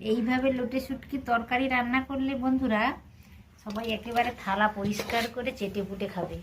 এইভাবে লোটে শুটকি তরকারি রান্না করলে বন্ধুরা, সবাই একেবারে থালা পরিষ্কার করে চেটে পুটে খাবে।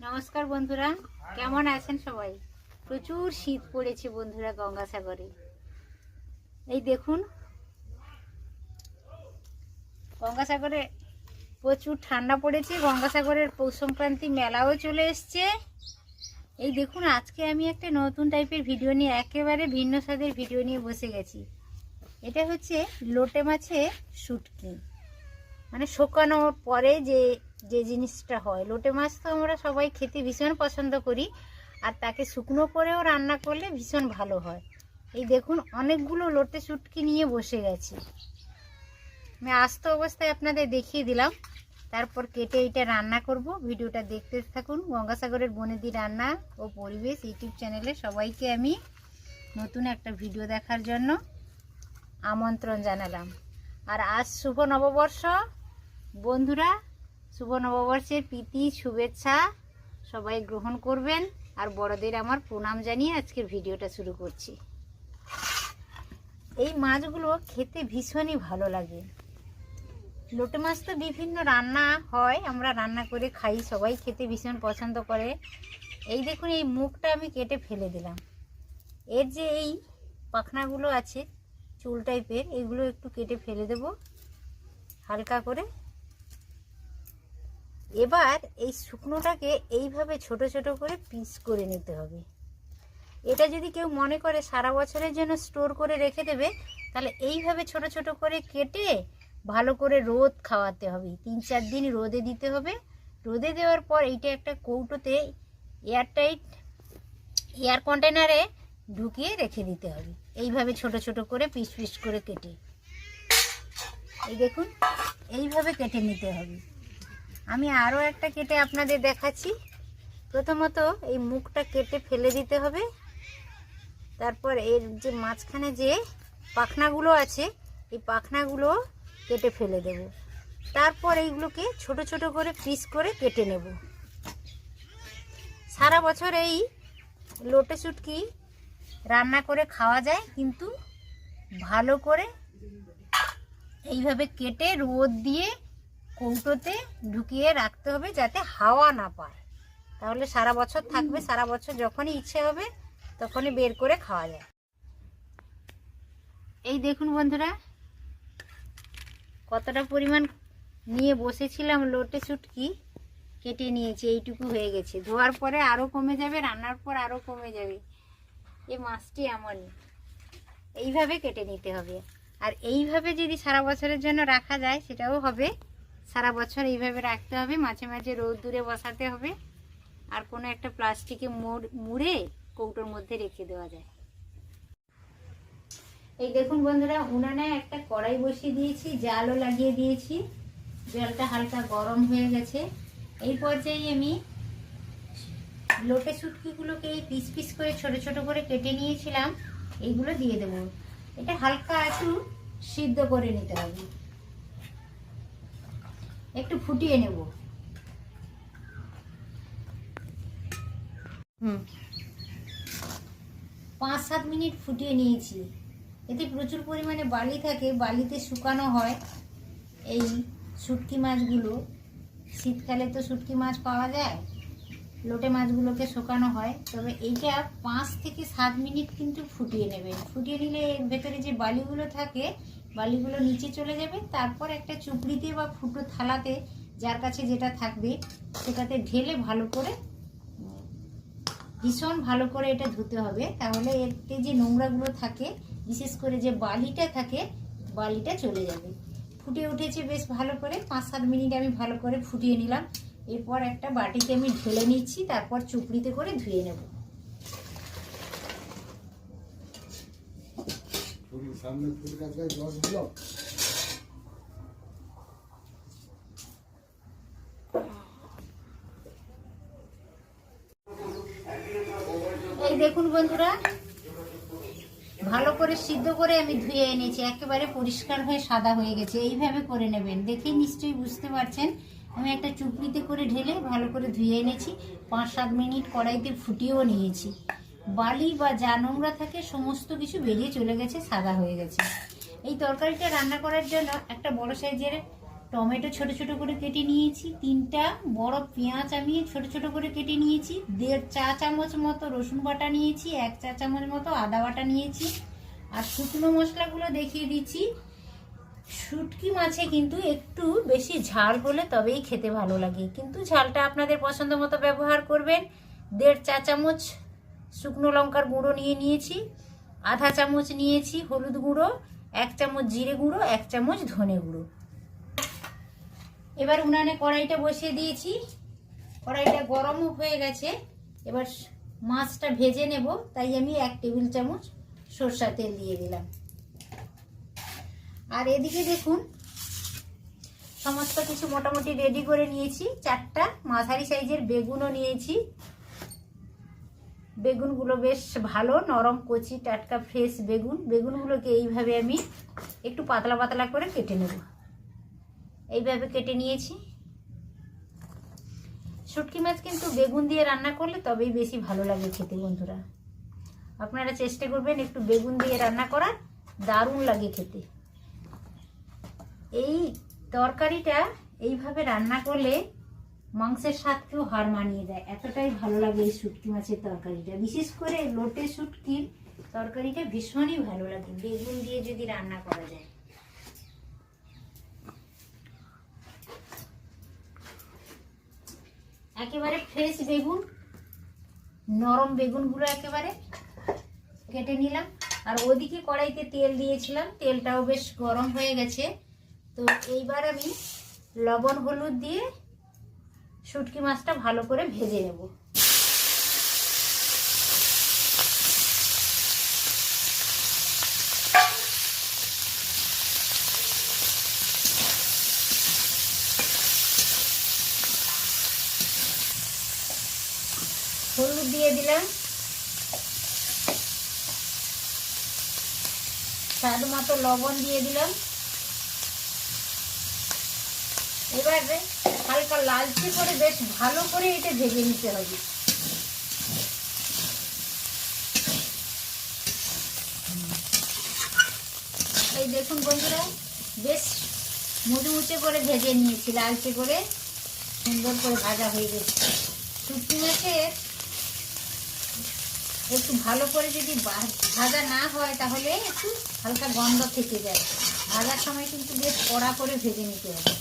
নমস্কার বন্ধুরা, কেমন আছেন সবাই? প্রচুর শীত পড়েছে বন্ধুরা গঙ্গাসাগরে। এই দেখুন, গঙ্গাসাগরে প্রচুর ঠান্ডা পড়েছে, গঙ্গাসাগরের পৌষ সংক্রান্তি মেলাও চলে এসছে। এই দেখুন, আজকে আমি একটা নতুন টাইপের ভিডিও নিয়ে, একেবারে ভিন্ন স্বাদের ভিডিও নিয়ে বসে গেছি। এটা হচ্ছে লোটে মাছে শুটকি। মানে শুকানোর পরে যে যে জিনিসটা হয়। লোটে মাছ তো আমরা সবাই খেতে ভীষণ পছন্দ করি, আর তাকে শুকনো করেও রান্না করলে ভীষণ ভালো হয়। এই দেখুন, অনেকগুলো লোটে শুটকি নিয়ে বসে গেছি। আমি আস্ত অবস্থায় আপনাদের দেখিয়ে দিলাম। তারপর কেটে এটা রান্না করব। ভিডিওটা দেখতে থাকুন। গঙ্গাসাগরের বনেদি রান্না ও পরিবেশ ইউটিউব চ্যানেলে সবাইকে আমি নতুন একটা ভিডিও দেখার জন্য আমন্ত্রণ জানালাম। আর আজ শুভ নববর্ষ। বন্ধুরা, শুভ নববর্ষের প্রীতি, শুভেচ্ছা সবাই গ্রহণ করবেন। আর বড়দের আমার প্রণাম জানিয়ে আজকের ভিডিওটা শুরু করছি। এই মাছগুলো খেতে ভীষণই ভালো লাগে। লোটে মাছ তো বিভিন্ন রান্না হয়, আমরা রান্না করে খাই, সবাই খেতে ভীষণ পছন্দ করে। এই দেখুন, এই মুখটা আমি কেটে ফেলে দিলাম। এর যে এই পাখনাগুলো আছে, চুল টাইপের, এগুলো একটু কেটে ফেলে দেব, হালকা করে। এবার এই শুকনোটাকে এইভাবে ছোট ছোট করে পিস করে নিতে হবে। এটা যদি কেউ মনে করে সারা বছরের জন্য স্টোর করে রেখে দেবে, তাহলে এইভাবে ছোট ছোট করে কেটে ভালো করে রোদ খাওয়াতে হবে। তিন চার দিন রোদে দিতে হবে। রোদে দেওয়ার পর এইটা একটা কৌটোতে এয়ারটাইট, এয়ার কন্টেনারে ঢুকিয়ে রেখে দিতে হবে। এইভাবে ছোট ছোট করে পিস পিস করে কেটে। এই দেখুন, এইভাবে কেটে নিতে হবে। আমি আরও একটা কেটে আপনাদের দেখাচ্ছি। প্রথমত এই মুখটা কেটে ফেলে দিতে হবে। তারপর এর যে মাঝখানে যে পাখনাগুলো আছে, এই পাখনাগুলো কেটে ফেলে দেব। তারপর এইগুলোকে ছোট ছোট করে পিস করে কেটে নেব। সারা বছর এই লোটে শুটকি রান্না করে খাওয়া যায়, কিন্তু ভালো করে এইভাবে কেটে রোদ দিয়ে কৌটোতে ঢুকিয়ে রাখতে হবে যাতে হাওয়া না পায়। তাহলে সারা বছর থাকবে, সারা বছর যখনই ইচ্ছে হবে তখনই বের করে খাওয়া যায়। এই দেখুন বন্ধুরা কতটা পরিমাণ নিয়ে বসেছিলাম লোটে চুটকি কেটে নিয়েছি, এইটুকু হয়ে গেছে। ধোয়ার পরে আরও কমে যাবে, রান্নার পর আরও কমে যাবে। এই মাছটি এমনই এইভাবে কেটে নিতে হবে। আর এইভাবে যদি সারা বছরের জন্য রাখা যায়, সেটাও হবে। সারা বছর এইভাবে রাখতে হবে, মাঝে মাঝে রোদ দূরে বসাতে হবে। আর কোনো একটা প্লাস্টিকে মোড়, মুড়ে কৌটোর মধ্যে রেখে দেওয়া যায়। এই দেখুন বন্ধুরা উনানে একটা কড়াই বসিয়ে দিয়েছি জালও লাগিয়ে দিয়েছি। জলটা হালকা গরম হয়ে গেছে। এই পর্যায়ে আমি লোটে শুটকিগুলোকে এই পিস পিস করে ছোট ছোট করে কেটে নিয়েছিলাম। এইগুলো দিয়ে দেবো। এটা হালকা একটু সিদ্ধ করে নিতে হবে। একটু ফুটিয়ে নেব। হুম। পাঁচ সাত মিনিট ফুটিয়ে নিয়েছি। এতে প্রচুর পরিমাণে বালি থাকে, বালিতে শুকানো হয় এই শুটকি মাছগুলো। শীতকালে তো শুটকি মাছ পাওয়া যায়, লোটে মাছগুলোকে শুকানো হয়। তবে এইটা পাঁচ থেকে সাত মিনিট কিন্তু ফুটিয়ে নেবেন ফুটিয়ে নিলে এর ভেতরে যে বালিগুলো থাকে, বালিগুলো নিচে চলে যাবে, তারপর একটা চুপড়িতে বা ফুটো থালাতে যার কাছে যেটা থাকবে, সেটাতে ঢেলে ভালো করে ভীষণ ভালো করে এটা ধুতে হবে। তাহলে এতে যে নোংরাগুলো থাকে বিশেষ করে যে বালিটা থাকে বালিটা চলে যাবে। ফুটে উঠেছে বেশ ভালো করে পাঁচ সাত মিনিট আমি ভালো করে ফুটিয়ে নিলাম। এরপর একটা বাটিতে আমি ঢেলে নিচ্ছি তারপর চুপড়িতে করে ধুয়ে নেব। সামনে ফুল এই দেখুন বন্ধুরা ভালো করে সিদ্ধ করে আমি ধুয়ে এনেছি। একেবারে পরিষ্কার হয়ে সাদা হয়ে গেছে। এইভাবে করে নেবেন। দেখে নিশ্চয়ই বুঝতে পারছেন। আমি একটা চুপড়িতে করে ঢেলে ভালো করে ধুয়ে এনেছি। পাঁচ সাত মিনিট কড়াইতে ফুটিয়েও নিয়েছি। বালি বা যা নোংরা থাকে, সমস্ত কিছু বেরিয়ে চলে গেছে, সাদা হয়ে গেছে। এই তরকারিটা রান্না করার জন্য একটা বড় সাইজের টমেটো ছোট ছোট করে কেটে নিয়েছি, তিনটা, বড় পেঁয়াজ আমি ছোট ছোট করে কেটে নিয়েছি, দেড় চা চামচ মতো রসুন বাটা নিয়েছি, এক চা চামচ মতো আদা বাটা নিয়েছি আর শুকনো মশলাগুলো দেখিয়ে দিচ্ছি। শুটকি মাছে কিন্তু একটু বেশি ঝাল হলে তবেই খেতে ভালো লাগে। কিন্তু ঝালটা আপনাদের পছন্দ মতো ব্যবহার করবেন। দেড় চা চামচ শুকনো লঙ্কার গুঁড়ো নিয়ে নিয়েছি, আধা চামচ নিয়েছি হলুদ গুঁড়ো, এক চামচ জিরে গুঁড়ো, এক চামচ ধনে গুঁড়ো। এবার উনানে কড়াইটা বসিয়ে দিয়েছি। কড়াইটা গরমও হয়ে গেছে। এবার মাছটা ভেজে নেব। তাই আমি এক টেবিল চামচ সরষা তেল দিয়ে দিলাম। আর এদিকে দেখুন, সমস্ত কিছু মোটামুটি রেডি করে নিয়েছি। চারটা মাঝারি সাইজের বেগুনও নিয়েছি। বেগুনগুলো বেশ ভালো, নরম, কচি, টাটকা ফ্রেশ বেগুন। বেগুনগুলোকে এইভাবে আমি একটু পাতলা পাতলা করে কেটে নেব। এইভাবে কেটে নিয়েছি। শুটকি মাছ কিন্তু বেগুন দিয়ে রান্না করলে তবেই বেশি ভালো লাগে খেতে বন্ধুরা। আপনারা চেষ্টা করবেন একটু বেগুন দিয়ে রান্না করার, দারুণ লাগে খেতে। এই তরকারিটা এইভাবে রান্না করলে মাংসের স্বাদকেও হার মানিয়ে দেয়। এতটাই ভালো লাগে এই শুটকি মাছের তরকারিটা। বিশেষ করে লোটে শুটকির তরকারিটা ভীষণই ভালো লাগে। বেগুন দিয়ে যদি রান্না করা যায়। একেবারে ফ্রেশ বেগুন, নরম বেগুনগুলো একেবারে কেটে নিলাম। আর ওদিকে কড়াইতে তেল দিয়েছিলাম, তেলটাও বেশ গরম হয়ে গেছে। তো এইবার আমি লবণ হলুদ দিয়ে শুটকি মাছটা ভালো করে ভেজে নেব। হলুদ দিয়ে দিলাম। স্বাদ মতো লবণ দিয়ে দিলাম। এবারে হালকা লালচে করে বেশ ভালো করে এটা ভেজে নিতে হবে। এই দেখুন বন্ধুরা, বেশ মুচমুচে করে ভেজে নিয়েছি, লালচে করে। সুন্দর করে ভাজা হয়ে গেছে। শুটকি মাছের একটু ভালো করে যদি ভাজা না হয় তাহলে একটু হালকা গন্ধ থেকে যায়। ভাজার সময় কিন্তু বেশ কড়া করে ভেজে নিতে হবে।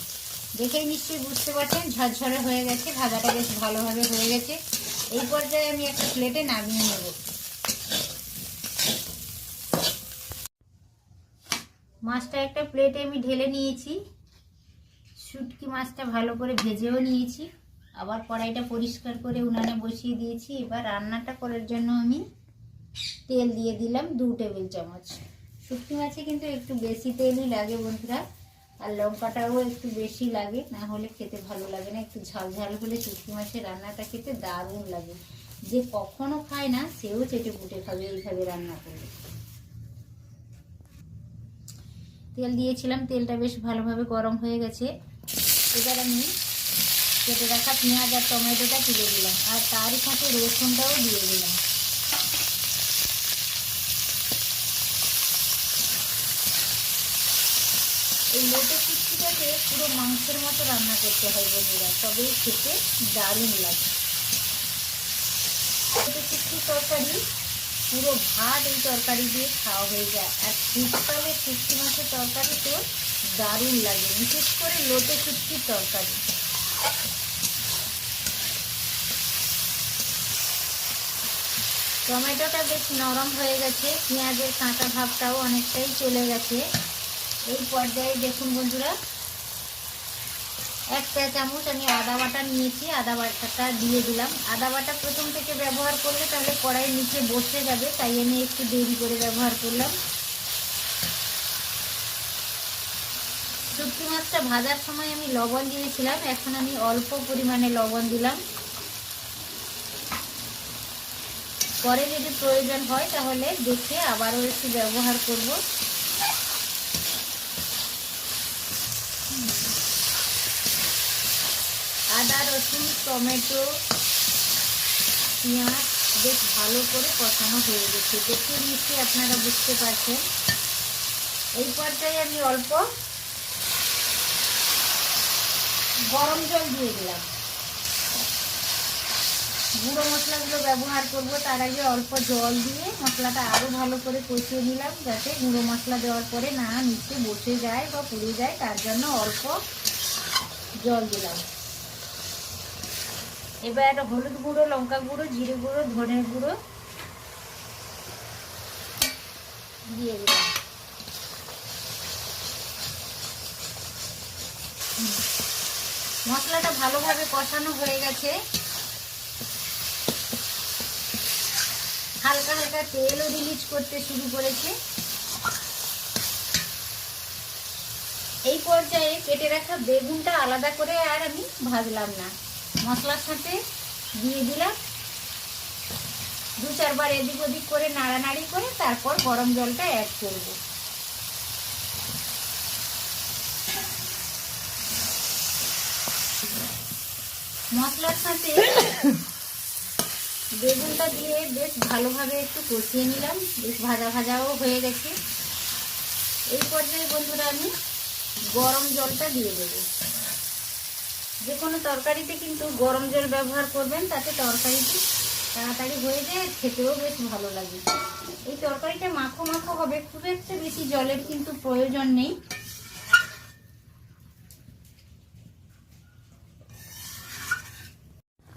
দেখেই নিশ্চয়ই বুঝতে পারছেন, ঝরঝরে হয়ে গেছে, ভাজাটা বেশ ভালোভাবে হয়ে গেছে। এই পর্যায়ে আমি একটা প্লেটে নামিয়ে নেব। মাছটা একটা প্লেটে আমি ঢেলে নিয়েছি। শুটকি মাছটা ভালো করে ভেজেও নিয়েছি। আবার কড়াইটা পরিষ্কার করে উনানে বসিয়ে দিয়েছি। এবার রান্নাটা করার জন্য আমি তেল দিয়ে দিলাম দু টেবিল চামচ। শুটকি মাছে কিন্তু একটু বেশি তেলই লাগে বন্ধুরা। আর লঙ্কাটাও একটু বেশি লাগে, না হলে খেতে ভালো লাগে না। একটু ঝাল ঝাল হলে শুটকি মাছের রান্নাটা খেতে দারুণ লাগে। যে কখনো খায় না, সেও চেটে পুটে খাবে এইভাবে রান্না করলে তেল দিয়েছিলাম, তেলটা বেশ ভালোভাবে গরম হয়ে গেছে। এবার আমি কেটে রাখা পেঁয়াজ আর টমেটোটা তুলে দিলাম। আর তারই সাথে রসুনটাও দিয়ে দিলাম। এই লোটে কুচিটাকে পুরো মাংসের মতো রান্না করতে হয় বন্ধুরা, তবেই খেতে দারুণ লাগে। লোটে কুচি তরকারি, পুরো ভাত এই তরকারি দিয়ে খাওয়া হয়ে যায়। আর শীতকালে শুটকি মাছের তরকারি তো দারুণ লাগে, বিশেষ করে লোটে শুটকির তরকারি। টমেটোটা বেশ নরম হয়ে গেছে, পেঁয়াজের কাঁচা ভাবটাও অনেকটাই চলে গেছে। এই পর্যায়ে দেখুন বন্ধুরা, এক চা চামচ আমি আদা বাটা নিয়েছি, আদা বাটাটা দিয়ে দিলাম। আদা বাটা প্রথম থেকে ব্যবহার করলে তাহলে কড়াইয়ের নিচে বসে যাবে, তাই আমি একটু দেরি করে ব্যবহার করলাম। শুটকি মাছটা ভাজার সময় আমি লবণ দিয়েছিলাম, এখন আমি অল্প পরিমাণে লবণ দিলাম। পরে যদি প্রয়োজন হয় তাহলে দেখে আবারও একটু ব্যবহার করব। আদা, রসুন, টমেটো, পেঁয়াজ বেশ ভালো করে কষানো হয়ে গেছে। দেখে নিশ্চয়ই আপনারা বুঝতে পারছেন। এই পর্যায়ে আমি অল্প গরম জল দিয়ে দিলাম। গুঁড়ো মশলাগুলো ব্যবহার করব, তার আগে অল্প জল দিয়ে মশলাটা আরও ভালো করে কষিয়ে নিলাম, যাতে গুঁড়ো মশলা দেওয়ার পরে না নিচে বসে যায় বা পুড়ে যায়, তার জন্য অল্প জল দিলাম। এবার হলুদ গুঁড়ো, লঙ্কা গুঁড়ো, জিরে গুঁড়ো, ধনে গুঁড়ো দিয়ে দিলাম। মশলাটা ভালোভাবে কষানো হয়ে গেছে। হালকা হালকা তেলও রিলিজ করতে শুরু করেছে। এই পর্যায়ে কেটে রাখা বেগুনটা আলাদা করে আর আমি ভাজলাম না। মশলার সাথে দিয়ে দিলাম। দু চারবার এদিক ওদিক করে নাড়ানাড়ি করে তারপর গরম জলটা অ্যাড করব। মশলার সাথে বেগুনটা দিয়ে বেশ ভালোভাবে একটু কষিয়ে নিলাম। বেশ ভাজা ভাজাও হয়ে গেছে। এই পর্যায়ে বন্ধুরা আমি গরম জলটা দিয়ে দেবো। যে কোনো তরকারিতে কিন্তু গরম জল ব্যবহার করবেন, তাতে তরকারিটি তাড়াতাড়ি হয়ে যায়, খেতেও বেশ ভালো লাগে। এই তরকারিটা মাখো মাখো হবে, খুব একটা বেশি জলের কিন্তু প্রয়োজন নেই।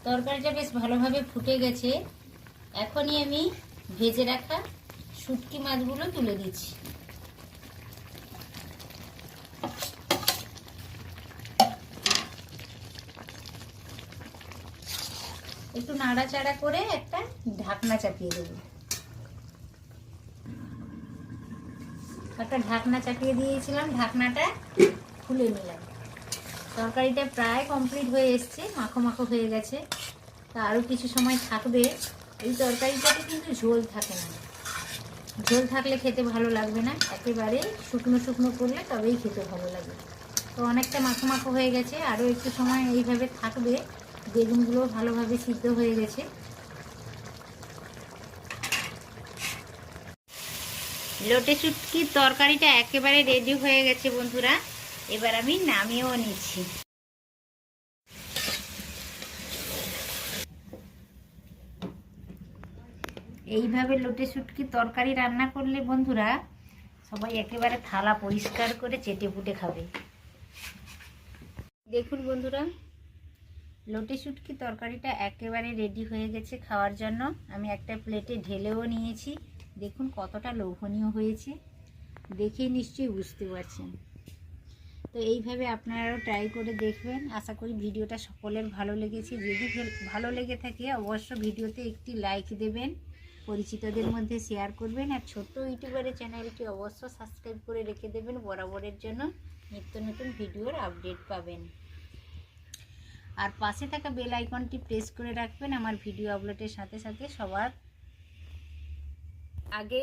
তরকারিটা বেশ ভালোভাবে ফুটে গেছে। এখনই আমি ভেজে রাখা শুটকি মাছগুলো তুলে দিচ্ছি। একটু নাড়াচাড়া করে একটা ঢাকনা চাপিয়ে দেবো। একটা ঢাকনা চাপিয়ে দিয়েছিলাম, ঢাকনাটা খুলে নিলাম। তরকারিটা প্রায় কমপ্লিট হয়ে এসছে, মাখো মাখো হয়ে গেছে। তা আরও কিছু সময় থাকবে। এই তরকারিটাতে কিন্তু ঝোল থাকে না। ঝোল থাকলে খেতে ভালো লাগবে না। একেবারে শুকনো শুকনো করলে তবেই খেতে ভালো লাগে। তো অনেকটা মাখো মাখো হয়ে গেছে। আরও একটু সময় এইভাবে থাকবে। বেগুনগুলো ভালোভাবে সিদ্ধ হয়ে গেছে। লোটে শুটকির তরকারিটা একেবারে রেডি হয়ে গেছে বন্ধুরা। এবার আমি নামিয়েও নিচ্ছি। এইভাবে লোটে শুটকি তরকারি রান্না করলে বন্ধুরা, সবাই একেবারে থালা পরিষ্কার করে চেটে পুটে খাবে। দেখুন বন্ধুরা, লোটে শুটকি তরকারিটা একেবারে রেডি হয়ে গেছে খাওয়ার জন্য। আমি একটা প্লেটে ঢেলেও নিয়েছি। দেখুন কতটা লোভনীয় হয়েছে। দেখেই নিশ্চয়ই বুঝতে পারছেন। তো এইভাবে আপনারাও ট্রাই করে দেখবেন। আশা করি ভিডিওটা সকলের ভালো লেগেছে। যদি ভালো লেগে থাকে অবশ্য ভিডিওতে একটি লাইক দেবেন, পরিচিতদের মধ্যে শেয়ার করবেন, আর ছোট্ট ইউটিউবারের চ্যানেলটি অবশ্য সাবস্ক্রাইব করে রেখে দেবেন, বরাবরের জন্য নিত্য নতুন ভিডিওর আপডেট পাবেন। আর পাশে থাকা বেল আইকনটি প্রেস করে রাখবেন, আমার ভিডিও আপলোডের সাথে সাথে সবার আগে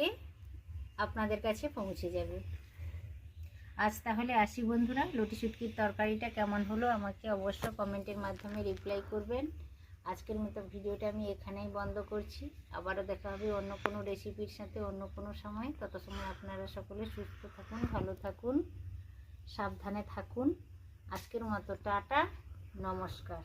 আপনাদের কাছে পৌঁছে যাবে। আজ তাহলে আসি বন্ধুরা। লুটি শুটকির তরকারিটা কেমন হলো আমাকে অবশ্য কমেন্টের মাধ্যমে রিপ্লাই করবেন। আজকের মতো ভিডিওটা আমি এখানেই বন্ধ করছি। আবারও দেখা হবে অন্য কোনো রেসিপির সাথে অন্য কোনো সময়। তত সময় আপনারা সকলে সুস্থ থাকুন, ভালো থাকুন, সাবধানে থাকুন। আজকের মতো টাটা, নমস্কার।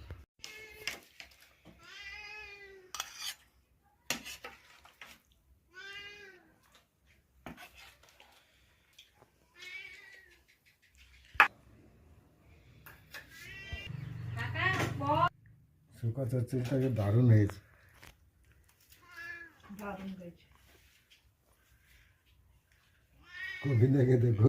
শুকা চুলটাকে দারুণ হয়েছে। কবি দেখে দেখো